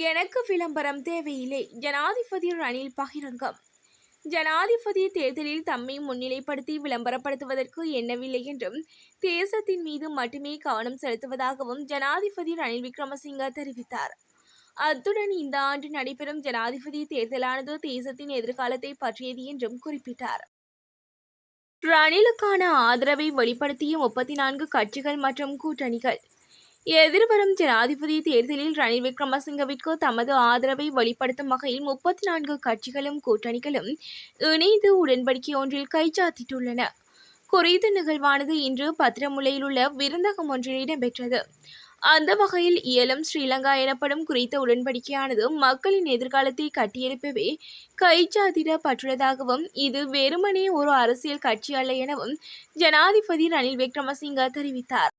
எனக்கு விளம்பரம் தேவையில்லை. ஜனாதிபதி ரணில் பகிரங்கம். ஜனாதிபதி தேர்தலில் தம்மை முன்னிலைப்படுத்தி விளம்பரப்படுத்துவதற்கு எண்ணவில்லை என்றும் தேசத்தின் மீது மட்டுமே கவனம் செலுத்துவதாகவும் ஜனாதிபதி ரணில் விக்ரமசிங்க தெரிவித்தார். அத்துடன் இந்த ஆண்டு நடைபெறும் ஜனாதிபதி தேர்தலானது தேசத்தின் எதிர்காலத்தை பற்றியது என்றும் குறிப்பிட்டார். ரணிலுக்கான ஆதரவை வெளிப்படுத்திய முப்பத்தி நான்கு கட்சிகள் மற்றும் கூட்டணிகள் எதிர்வரும் ஜனாதிபதி தேர்தலில் ரணில் விக்ரமசிங்கவிற்கு தமது ஆதரவை வெளிப்படுத்தும் வகையில் முப்பத்தி நான்கு கட்சிகளும் கூட்டணிகளும் இணைந்து உடன்படிக்கை ஒன்றில் கைச்சாத்திட்டுள்ளன. குறித்த நிகழ்வானது இன்று பத்திரமுலையில் உள்ள விருந்தகம் ஒன்றில் இடம்பெற்றது. அந்த வகையில் இயலும் ஸ்ரீலங்கா எனப்படும் குறித்த உடன்படிக்கையானது மக்களின் எதிர்காலத்தை கட்டியெழுப்பவே கைச்சாத்திடப்பட்டுள்ளதாகவும் இது வெறுமனே ஒரு அரசியல் கட்சி அல்ல எனவும் ஜனாதிபதி ரணில் விக்ரமசிங்க தெரிவித்தார்.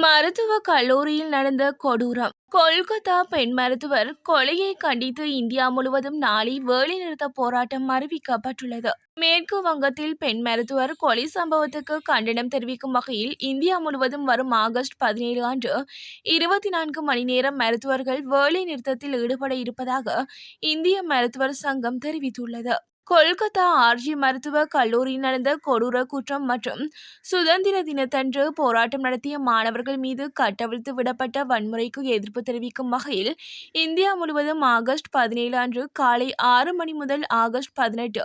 மருத்துவ கல்லூரியில் நடந்த கொடூரம். கொல்கத்தா பெண் மருத்துவர் கொலையை கண்டித்து இந்தியா முழுவதும் நாளை வேலைநிறுத்த போராட்டம் அறிவிக்கப்பட்டுள்ளது. மேற்கு வங்கத்தில் பெண் மருத்துவர் கொலை சம்பவத்துக்கு கண்டனம் தெரிவிக்கும் வகையில் இந்தியா முழுவதும் வரும் ஆகஸ்ட் பதினேழு அன்று இருபத்தி நான்கு மணி நேரம் மருத்துவர்கள் வேலை நிறுத்தத்தில் ஈடுபட இருப்பதாக இந்திய மருத்துவர் சங்கம் தெரிவித்துள்ளது. கொல்கத்தா ஆர்ஜி மருத்துவக் கல்லூரியில் நடந்த கொடூர குற்றம் மற்றும் சுதந்திர தினத்தன்று போராட்டம் நடத்திய மாணவர்கள் மீது கட்டவிழ்த்து விடப்பட்ட வன்முறைக்கு எதிர்ப்பு தெரிவிக்கும் வகையில் இந்தியா முழுவதும் ஆகஸ்ட் பதினேழு அன்று காலை ஆறு மணி முதல் ஆகஸ்ட் பதினெட்டு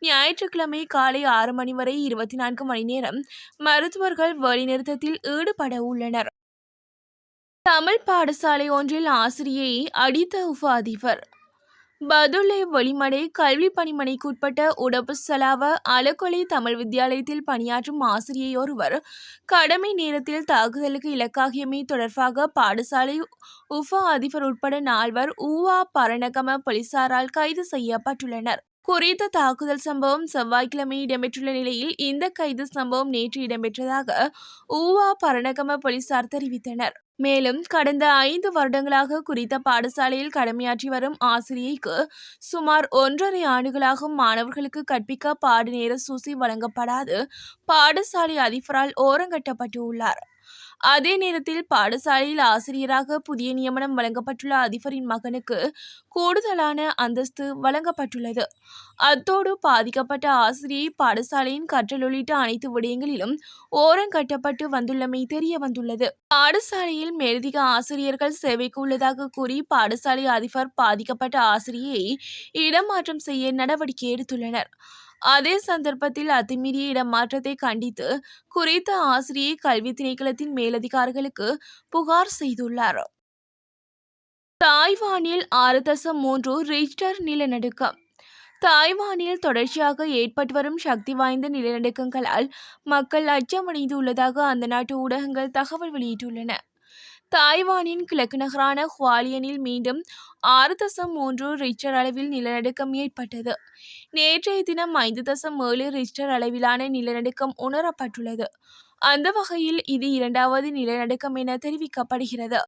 ஞாயிற்றுக்கிழமை காலை ஆறு மணி வரை இருபத்தி நான்கு மணி நேரம் மருத்துவர்கள் வேலைநிறுத்தத்தில் ஈடுபட உள்ளனர். தமிழ் பாடசாலை ஒன்றில் ஆசிரியை அடித்த உப அதிபர் பதுளை வெளிமடை கல்வி பணிமனைக்குட்பட்ட உடப்பு செலாவ அலக்கொலை தமிழ் வித்தியாலயத்தில் பணியாற்றும் ஆசிரியை ஒருவர் கடமை நேரத்தில் தாக்குதலுக்கு இலக்காகியமை தொடர்பாக பாடசாலை உஃபா அதிபர் உட்பட நால்வர் ஊவா பரணகம போலீசாரால் கைது செய்யப்பட்டுள்ளனர். குறித்த தாக்குதல் சம்பவம் செவ்வாய்க்கிழமை இடம்பெற்றுள்ள நிலையில் இந்த கைது சம்பவம் நேற்று இடம்பெற்றதாக ஊவா பரணகம போலீசார் தெரிவித்தனர். மேலும் கடந்த ஐந்து வருடங்களாக குறித்த பாடசாலையில் கடமையாற்றி வரும் ஆசிரியைக்கு சுமார் ஒன்றரை ஆண்டுகளாக மாணவர்களுக்கு கற்பிக்க பாடநேர சூசி வழங்கப்படாது. பாடசாலை அதிபரால் ஓரங்கட்டப்பட்டு உள்ளார் அதே நேரத்தில் பாடசாலையில் ஆசிரியராக புதிய நியமனம் வழங்கப்பட்டுள்ள அதிபரின் மகனுக்கு கூடுதலான அந்தஸ்து வழங்கப்பட்டுள்ளது. அத்தோடு பாதிக்கப்பட்ட ஆசிரியை பாடசாலையின் கற்றல் உள்ளிட்ட அனைத்து விடயங்களிலும் ஓரங்கட்டப்பட்டு வந்துள்ளமை தெரிய வந்துள்ளது. பாடசாலையில் மேலதிக ஆசிரியர்கள் சேவைக்கு உள்ளதாக கூறி பாடசாலை அதிபர் பாதிக்கப்பட்ட ஆசிரியை இடமாற்றம் செய்ய நடவடிக்கை எடுத்துள்ளனர். அதே சந்தர்ப்பத்தில் அத்துமீறிய இடமாற்றத்தை கண்டித்து குறித்த ஆசிரியை கல்வி திணைக்களத்தின் மேலதிகாரிகளுக்கு புகார் செய்துள்ளார். தாய்வானில் ஆறு தசம் மூன்று ரிக்டர் நிலநடுக்கம். தாய்வானில் தொடர்ச்சியாக ஏற்பட்டு வரும் சக்தி வாய்ந்த நிலநடுக்கங்களால் மக்கள் அச்சமடைந்துள்ளதாக அந்த நாட்டு ஊடகங்கள் தகவல் வெளியிட்டுள்ளன. தாய்வானின் கிழக்கு நகரான ஹுவாலியனில் மீண்டும் ஆறு தசம் மூன்று ரிக்டர் அளவில் நிலநடுக்கம் ஏற்பட்டது. நேற்றைய தினம் ஐந்து தசம் ஏழு ரிக்டர் அளவிலான நிலநடுக்கம் உணரப்பட்டுள்ளது. அந்த வகையில் இது இரண்டாவது நிலநடுக்கம் என தெரிவிக்கப்படுகிறது.